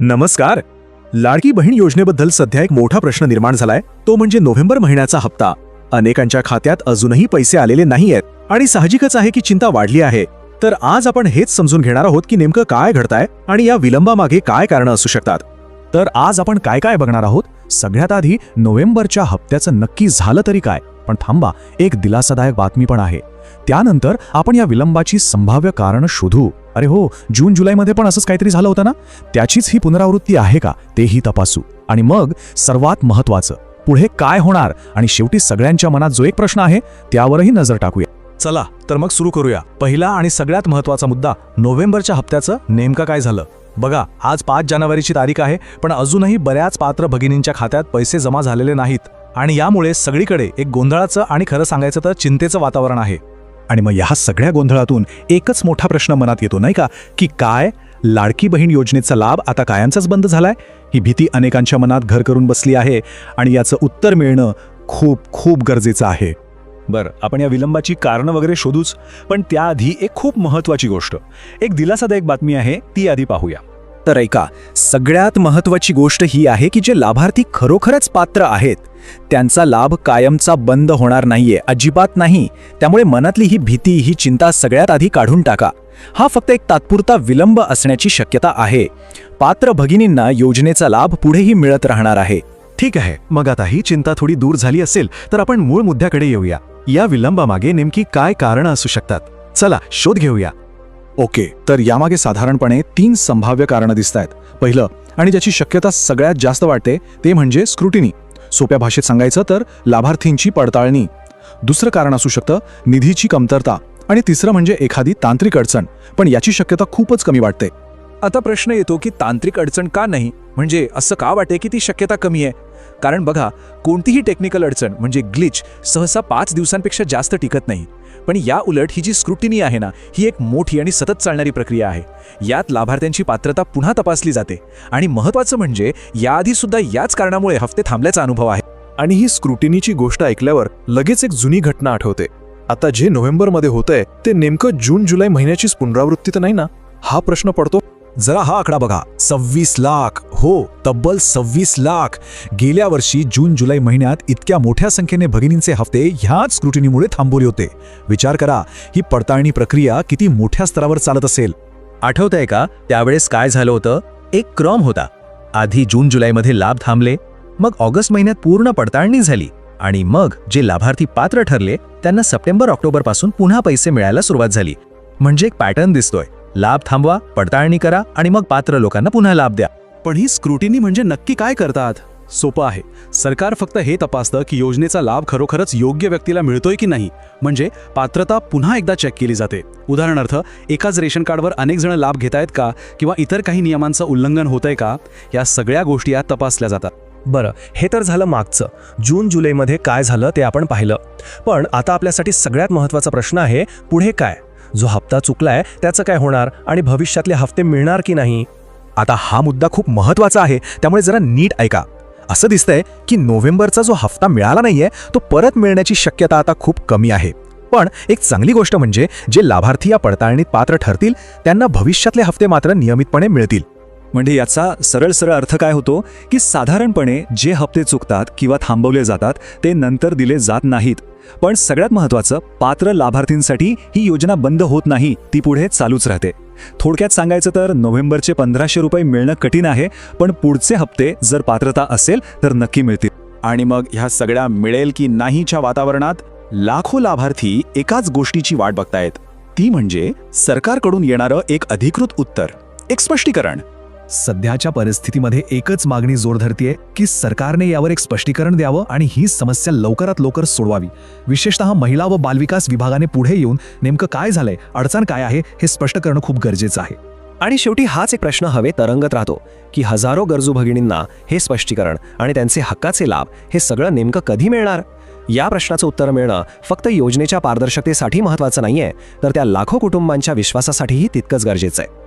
नमस्कार. लाडकी बहीण योजनेबद्दल सध्या एक मोठा प्रश्न निर्माण झालाय. तो म्हणजे नोव्हेंबर महिन्याचा हप्ता. अनेकांच्या खात्यात अजूनही पैसे आलेले नाही आहेत आणि साहजिकच आहे की चिंता वाढली आहे. तर आज आपण हेच समजून घेणार आहोत की नेमकं काय घडतंय आणि या विलंबामागे काय कारणं असू शकतात. तर आज आपण काय काय बघणार आहोत? सगळ्यात आधी नोव्हेंबरच्या हप्त्याचं नक्की झालं तरी काय? पण थांबा एक दिलासादायक बातमी पण आहे. त्यानंतर आपण या विलंबाची संभाव्य कारण शोधू. अरे हो जून जुलैमध्ये पण असंच काहीतरी झालं होतं ना? त्याचीच ही पुनरावृत्ती आहे का? तेही तपासू. आणि मग सर्वात महत्वाचं पुढे काय होणार? आणि शेवटी सगळ्यांच्या मनात जो एक प्रश्न आहे त्यावरही नजर टाकूया. चला तर मग सुरू करूया. पहिला आणि सगळ्यात महत्त्वाचा मुद्दा नोव्हेंबरच्या हप्त्याचं नेमकं काय झालं? बघा आज पाच जानेवारीची तारीख आहे पण अजूनही बऱ्याच पात्र भगिनींच्या खात्यात पैसे जमा झालेले नाहीत. आणि यामुळे सगळीकडे एक गोंधळाचं आणि खरं सांगायचं तर चिंतेचं वातावरण आहे. आणि मग ह्या सगळ्या गोंधळातून एकच मोठा प्रश्न मनात येतो नाही का? की काय? लाडकी बहीण योजनेचा लाभ आता कायमचाच बंद झालाय? ही भीती अनेकांच्या मनात घर करून बसली आहे आणि याचं उत्तर मिळणं खूप खूप गरजेचं आहे. बरं आपण या विलंबाची कारणं वगैरे शोधूच पण त्याआधी एक खूप महत्वाची गोष्ट. एक दिलासादायक बातमी आहे ती आधी पाहूया. तर ऐका सगळ्यात महत्वाची गोष्ट ही आहे की जे लाभार्थी खरोखरच पात्र आहेत त्यांचा लाभ कायमचा बंद होणार नाहीये अजिबात नाही. त्यामुळे मनातली ही भीती ही चिंता सगळ्यात आधी काढून टाका. हा फक्त एक तात्पुरता विलंब असण्याची शक्यता आहे. पात्र भगिनींना योजनेचा लाभ पुढेही मिळत राहणार आहे. ठीक आहे मग आता ही चिंता थोडी दूर झाली असेल तर आपण मूळ मुद्द्याकडे येऊया. या विलंबामागे नेमकी काय कारणं असू शकतात? चला शोध घेऊया. ओके तर यामागे साधारणपणे तीन संभाव्य कारणं दिसत आहेत पहिलं आणि ज्याची शक्यता सगळ्यात जास्त वाटते ते म्हणजे स्क्रुटिनी. सोप्या भाषेत सांगायचं तर लाभार्थींची पडताळणी. दुसरं कारण असू शकतं निधीची कमतरता. आणि तिसरं म्हणजे एखादी तांत्रिक अडचण. पण याची शक्यता खूपच कमी वाटते. आता प्रश्न येतो की तांत्रिक अडचण का नाही? म्हणजे असं का वाटे की ती शक्यता कमी आहे? कारण बघा कोणतीही टेक्निकल अडचण म्हणजे ग्लिच सहसा पाच दिवसांपेक्षा जास्त टिकत नाही. पण या उलट ही जी स्क्रुटिनी आहे ना ही एक मोठी आणि सतत चालणारी प्रक्रिया आहे. यात लाभार्थ्यांची पात्रता पुन्हा तपासली जाते. आणि महत्त्वाचं म्हणजे याआधी सुद्धा याच कारणामुळे हफ्ते थांबल्याचा अनुभव आहे. आणि ही स्क्रुटिनीची गोष्ट ऐकल्यावर लगेच एक जुनी घटना आठवते. आता जे नोव्हेंबरमध्ये होतंय ते नेमकं जून जुलै महिन्याचीच पुनरावृत्ती तर नाही ना? हा प्रश्न पडतो? जरा हा आकडा बघा. सव्वीस लाख. हो तब्बल सव्वीस लाख. गेल्या वर्षी जून जुलै महिन्यात इतक्या मोठ्या संख्येने भगिनींचे हप्ते ह्याच स्क्रुटिनीमुळे थांबवले होते. विचार करा ही पडताळणी प्रक्रिया किती मोठ्या स्तरावर चालत असेल? आठवतंय का? त्यावेळेस काय झालं होतं? एक क्रम होता. आधी जून जुलैमध्ये लाभ थांबले मग ऑगस्ट महिन्यात पूर्ण पडताळणी झाली आणि मग जे लाभार्थी पात्र ठरले त्यांना सप्टेंबर ऑक्टोबरपासून पुन्हा पैसे मिळायला सुरुवात झाली. म्हणजे एक पॅटर्न दिसतोय. लाभ थांबवा पडताळणी करा आणि मग पात्र लोकांना पुन्हा लाभ द्या. पण ही स्क्रुटिनी म्हणजे नक्की काय करतात? सोपं आहे. सरकार फक्त हे तपासतं की योजनेचा लाभ खरोखरच योग्य व्यक्तीला मिळतोय की नाही. म्हणजे पात्रता पुन्हा एकदा चेक केली जाते. उदाहरणार्थ एकाच रेशन कार्डवर अनेक जण लाभ घेत आहेत का? किंवा इतर काही नियमांचं उल्लंघन होतंय का? या सगळ्या गोष्टी यात तपासल्या जातात. बरं हे तर झालं मागचं. जून जुलैमध्ये काय झालं ते आपण पाहिलं. पण आता आपल्यासाठी सगळ्यात महत्त्वाचा प्रश्न आहे पुढे काय? जो हप्ता चुकलाय त्याचं काय होणार आणि भविष्यातले हफ्ते मिळणार की नाही? आता हा मुद्दा खूप महत्त्वाचा आहे त्यामुळे जरा नीट ऐका. असं दिसतंय की नोव्हेंबरचा जो हफ्ता मिळाला नाहीये तो परत मिळण्याची शक्यता आता खूप कमी आहे. पण एक चांगली गोष्ट म्हणजे जे लाभार्थी या पडताळणीत पात्र ठरतील त्यांना भविष्यातले हफ्ते मात्र नियमितपणे मिळतील. म्हणजे याचा सरळ सरळ अर्थ काय होतो की साधारणपणे जे हप्ते चुकतात किंवा थांबवले जातात ते नंतर दिले जात नाहीत. पण सगळ्यात महत्त्वाचं पात्र लाभार्थींसाठी ही योजना बंद होत नाही ती पुढे चालूच राहते. थोडक्यात सांगायचं तर नोव्हेंबरचे पंधराशे रुपये मिळणं कठीण आहे पण पुढचे हप्ते जर पात्रता असेल तर नक्की मिळतील. आणि मग ह्या सगळ्या मिळेल की नाहीच्या वातावरणात लाखो लाभार्थी एकाच गोष्टीची वाट बघतायत. ती म्हणजे सरकारकडून येणारं एक अधिकृत उत्तर. एक स्पष्टीकरण. सध्याच्या परिस्थितीमध्ये एकच मागणी जोर धरतीये की सरकारने यावर एक स्पष्टीकरण द्यावं आणि ही समस्या लवकरात लवकर सोडवावी. विशेषतः महिला व बालविकास विभागाने पुढे येऊन नेमकं काय झालंय अडचण काय आहे हे स्पष्ट करणं खूप गरजेचं आहे. आणि शेवटी हाच एक प्रश्न हवे तरंगत राहतो की हजारो गरजू भगिनींना हे स्पष्टीकरण आणि त्यांचे हक्काचे लाभ हे सगळं नेमकं कधी मिळणार? या प्रश्नाचं उत्तर मिळणं फक्त योजनेच्या पारदर्शकतेसाठी महत्त्वाचं नाहीये तर त्या लाखो कुटुंबांच्या विश्वासासाठीही तितकंच गरजेचं आहे.